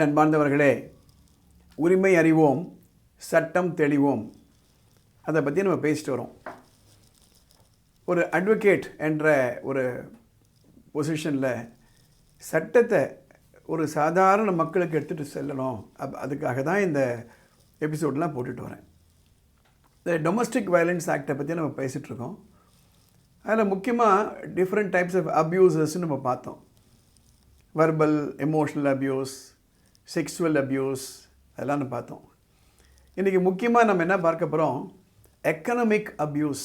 என் அன்பார்ந்தவர்களே உரிமை அறிவோம் சட்டம் தெளிவோம். அதை பற்றி நம்ம பேசிட்டு வரோம். ஒரு அட்வொகேட் என்ற ஒரு பொசிஷனில் சட்டத்தை ஒரு சாதாரண மக்களுக்கு எடுத்துகிட்டு செல்லணும். அப் அதுக்காக தான் இந்த எபிசோடெலாம் போட்டுட்டு வரேன். இந்த டொமஸ்டிக் வயலன்ஸ் ஆக்டை பற்றி நம்ம பேசிகிட்ருக்கோம் அதில் முக்கியமாக டிஃப்ரெண்ட் டைப்ஸ் ஆஃப் அப்யூசஸ்ன்னு நம்ம பார்த்தோம். Verbal emotional abuse sexual abuse அதெல்லாம் நம்ம பார்த்தோம். இன்றைக்கி முக்கியமாக நம்ம என்ன பார்க்க போகிறோம் எக்கனாமிக் அப்யூஸ்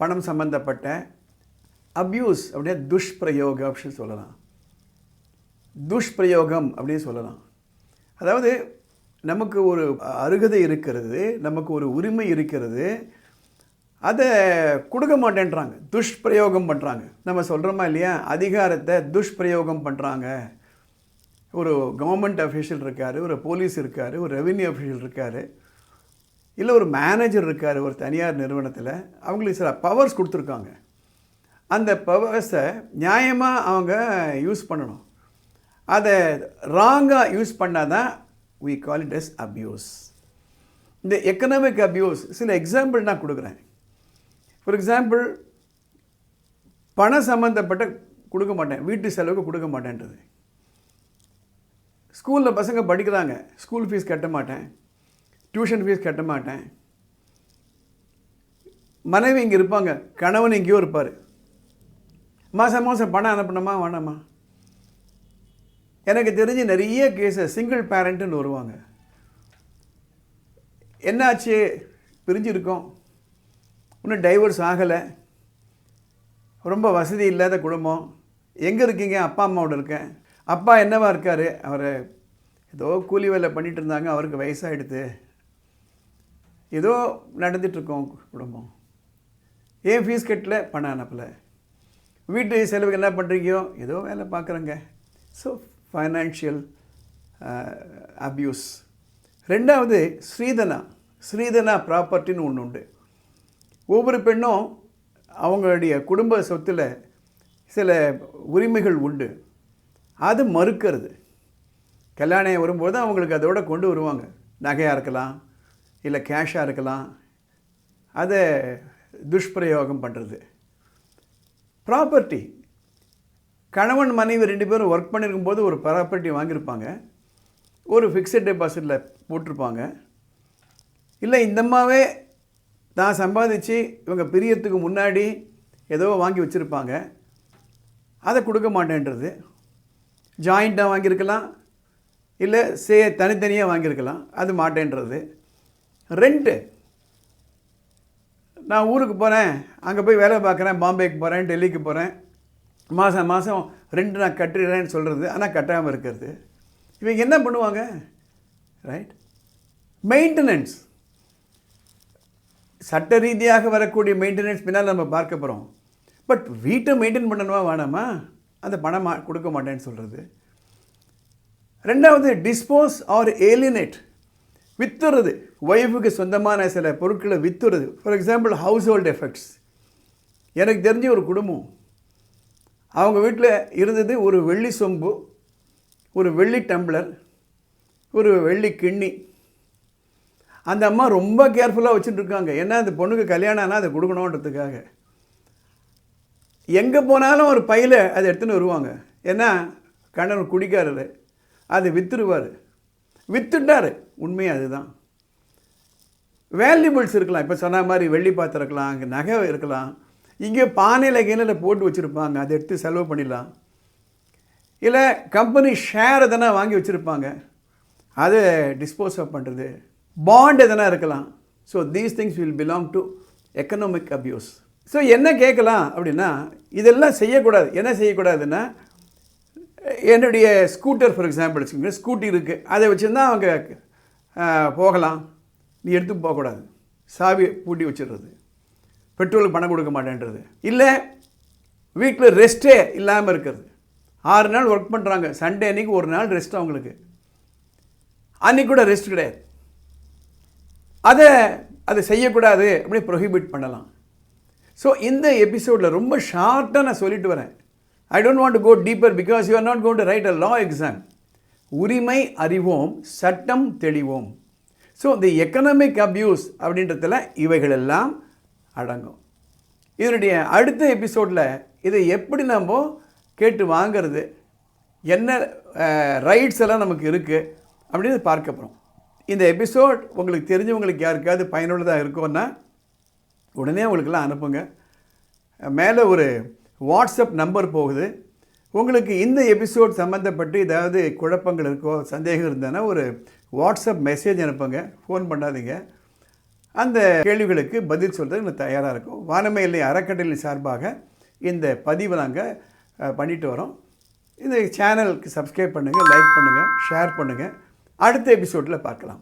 பணம் சம்மந்தப்பட்ட அப்யூஸ் அப்படின்னா துஷ்பிரயோகம் அப்படின்னு சொல்லலாம். துஷ்பிரயோகம் அப்படின்னு சொல்லலாம். அதாவது நமக்கு ஒரு அருகதை இருக்கிறது நமக்கு ஒரு உரிமை இருக்கிறது அதை கொடுக்க மாட்டேன்றாங்க. துஷ்பிரயோகம் பண்ணுறாங்க நம்ம சொல்கிறோமா இல்லையா? அதிகாரத்தை துஷ்பிரயோகம் பண்ணுறாங்க ஒரு கவர்மெண்ட் அஃபீஷியல் இருக்கார் ஒரு போலீஸ் இருக்கார் ஒரு ரெவென்யூ அஃபீஷியல் இருக்கார் இல்லை ஒரு மேனேஜர் இருக்கார் ஒரு தனியார் நிறுவனத்தில் அவங்களுக்கு சில பவர்ஸ் கொடுத்துருக்காங்க. அந்த பவர்ஸை நியாயமாக அவங்க யூஸ் பண்ணணும். அதை ராங்காக யூஸ் பண்ணால் தான் we call it as abuse இந்த எக்கனாமிக் அப்யூஸ் சில எக்ஸாம்பிள் நான் கொடுக்குறேன். ஃபார் எக்ஸாம்பிள் பணம் சம்மந்தப்பட்ட கொடுக்க மாட்டேன் வீட்டு செலவுக்கு கொடுக்க மாட்டேன்றது. ஸ்கூலில் பசங்க படிக்கிறாங்க. ஸ்கூல் ஃபீஸ் கட்ட மாட்டேன். டியூஷன் ஃபீஸ் கட்ட மாட்டேன். மனைவி இங்கே இருப்பாங்க. கணவன் எங்கேயோ இருப்பார். மாதம் மாதம் பணம் அனுப்பணுமா வேணாமா? எனக்கு தெரிஞ்சு நிறைய கேஸை சிங்கிள் பேரண்ட்டுன்னு வருவாங்க. என்னாச்சு? பிரிஞ்சிருக்கோம். இன்னும் டைவர்ஸ் ஆகலை. ரொம்ப வசதி இல்லாத குடும்பம். எங்கே இருக்கீங்க? அப்பா அம்மாவோட இருக்கேன். அப்பா என்னவா இருக்கார்? அவர் ஏதோ கூலி வேலை பண்ணிகிட்டு இருந்தாங்க அவருக்கு வயசாகிடுது ஏதோ நடந்துகிட்ருக்கோம் குடும்பம். ஏன் ஃபீஸ் கட்டல? பணம் அனுப்பல. வீட்டு செலவுக்கு என்ன பண்ணுறீங்கயோ ஏதோ வேலை பார்க்குறேங்க. ஸோ ஃபைனான்ஷியல் அப்யூஸ் uh, ரெண்டாவது ஸ்ரீதனா. ஸ்ரீதனா ப்ராப்பர்ட்டின்னு ஒன்று உண்டு. ஒவ்வொரு பெண்ணும் அவங்களுடைய குடும்ப சொத்தில் சில உரிமைகள் உண்டு. அது மறுக்கிறது. கல்யாணம் வரும்போது அவங்களுக்கு அதோட கொண்டு வருவாங்க. நகையாக இருக்கலாம் இல்லை கேஷாக இருக்கலாம். அதை துஷ்பிரயோகம் பண்ணுறது ப்ராப்பர்ட்டி கணவன் மனைவி ரெண்டு பேரும் ஒர்க் பண்ணியிருக்கும் போது ஒரு ப்ராப்பர்ட்டி வாங்கியிருப்பாங்க. ஒரு ஃபிக்ஸட் டெபாசிட்டில் போட்டிருப்பாங்க. இல்லை இந்தம்மாவே தான் சம்பாதிச்சு இவங்க பிரியத்துக்கு முன்னாடி ஏதோ வாங்கி வச்சுருப்பாங்க. அதை கொடுக்க மாட்டேன்றது. ஜாயிண்ட்டாக வாங்கியிருக்கலாம் இல்லை சே தனித்தனியாக வாங்கியிருக்கலாம். அது மாட்டேன்றது. ரெண்ட்டு நான் ஊருக்கு போகிறேன் அங்கே போய் வேலை பார்க்குறேன் பாம்பேக்கு போகிறேன் டெல்லிக்கு போகிறேன் மாதம் மாதம் ரெண்டு நான் கட்டுறேன்னு சொல்கிறது ஆனால் கட்டாமல் இருக்கிறது. இவங்க என்ன பண்ணுவாங்க? ரைட் மெயின்டெனன்ஸ் சட்ட ரீதியாக வரக்கூடிய மெயின்டெனன்ஸ் பின்னால் நம்ம பார்க்க போகிறோம் பட் வீட்டை மெயின்டைன் பண்ணணுமா வேணாமா? அந்த பணம் மா கொடுக்க மாட்டேன்னு சொல்கிறது ரெண்டாவது டிஸ்போஸ் ஆர் ஏலினேட் வித்துறது. ஒய்ஃபுக்கு சொந்தமான சில பொருட்களை வித்துறது. For example house hold effects எனக்கு தெரிஞ்ச ஒரு குடும்பம். அவங்க வீட்டில் இருந்தது ஒரு வெள்ளி சொம்பு ஒரு வெள்ளி டம்ளர் ஒரு வெள்ளி கிண்ணி. அந்த அம்மா ரொம்ப கேர்ஃபுல்லாக வச்சுட்டு இருக்காங்க. ஏன்னா அந்த பொண்ணுக்கு கல்யாணம் ஆனால் அதை கொடுக்கணுன்றதுக்காக. எங்கே போனாலும் ஒரு பையில் அதை எடுத்துன்னு வருவாங்க. ஏன்னா கணவன் குடிக்காரரு அதை விற்றுருவார் விற்றுட்டார் உண்மையாக அதுதான். வேல்யூபிள்ஸ் இருக்கலாம். இப்போ சொன்ன மாதிரி வெள்ளி பாத்திரம் இருக்கலாம் அங்கே நகை இருக்கலாம். இங்கே பானையில் கீழே போட்டு வச்சுருப்பாங்க. அதை எடுத்து செலவு பண்ணிடலாம். இல்லை கம்பெனி ஷேர் எதனா வாங்கி வச்சுருப்பாங்க. அதை டிஸ்போஸ் ஆஃப் பண்ணுறது பாண்ட் எதனா இருக்கலாம். So these things will belong to economic abuse so என்ன கேட்கலாம் அப்படின்னா இதெல்லாம் செய்யக்கூடாது. என்ன செய்யக்கூடாதுன்னா என்னுடைய ஸ்கூட்டர் ஃபார் எக்ஸாம்பிள் வச்சுக்கோங்க. ஸ்கூட்டி இருக்குது அதை வச்சுருந்தா அவங்க போகலாம். நீ எடுத்து போகக்கூடாது. சாவி பூட்டி வச்சிடுறது. பெட்ரோலுக்கு பணம் கொடுக்க மாட்டேன்றது. இல்லை வீட்டில் ரெஸ்ட்டே இல்லாமல் இருக்கிறது. ஆறு நாள் ஒர்க் பண்ணுறாங்க சண்டே அன்றைக்கி ஒரு நாள் ரெஸ்ட் அவங்களுக்கு. அன்றைக்கி கூட ரெஸ்ட் கிடையாது. அதை அதை செய்யக்கூடாது அப்படி ப்ரொஹிபிட் பண்ணலாம். ஸோ இந்த எபிசோடில் ரொம்ப ஷார்ட்டாக நான் சொல்லிட்டு வரேன். I don't want to go deeper because you are not gone to write a law exam உரிமை அறிவோம் சட்டம் தெளிவோம். ஸோ இந்த எக்கனாமிக் அப்யூஸ் அப்படின்றதுல இவைகளெல்லாம் அடங்கும். இதனுடைய அடுத்த எபிசோடில் இதை எப்படி நம்ம கேட்டு வாங்கிறது என்ன ரைட்ஸ் எல்லாம் நமக்கு இருக்குது அப்படின்னு பார்க்க போகிறோம் இந்த எபிசோட் உங்களுக்கு தெரிஞ்சவங்களுக்கு யாருக்காவது பயனுள்ளதாக இருக்கும்னா உடனே உங்களுக்கெல்லாம் அனுப்புங்க. மேலே ஒரு வாட்ஸ்அப் நம்பர் போகுது. உங்களுக்கு இந்த எபிசோட் சம்மந்தப்பட்டு ஏதாவது குழப்பங்கள் இருக்கோ சந்தேகம் இருந்ததுன்னா ஒரு வாட்ஸ்அப் மெசேஜ் அனுப்புங்க. ஃபோன் பண்ணாதீங்க. அந்த கேள்விகளுக்கு பதில் சொல்கிறதுக்கு நான் தயாராக இருக்கும். வானமை இல்லை அறக்கட்டளை சார்பாக இந்த பதிவை நாங்கள் பண்ணிட்டு வரோம். இந்த சேனலுக்கு சப்ஸ்கிரைப் பண்ணுங்கள் லைக் பண்ணுங்கள் ஷேர் பண்ணுங்கள் அடுத்த எபிசோடில் பார்க்கலாம்.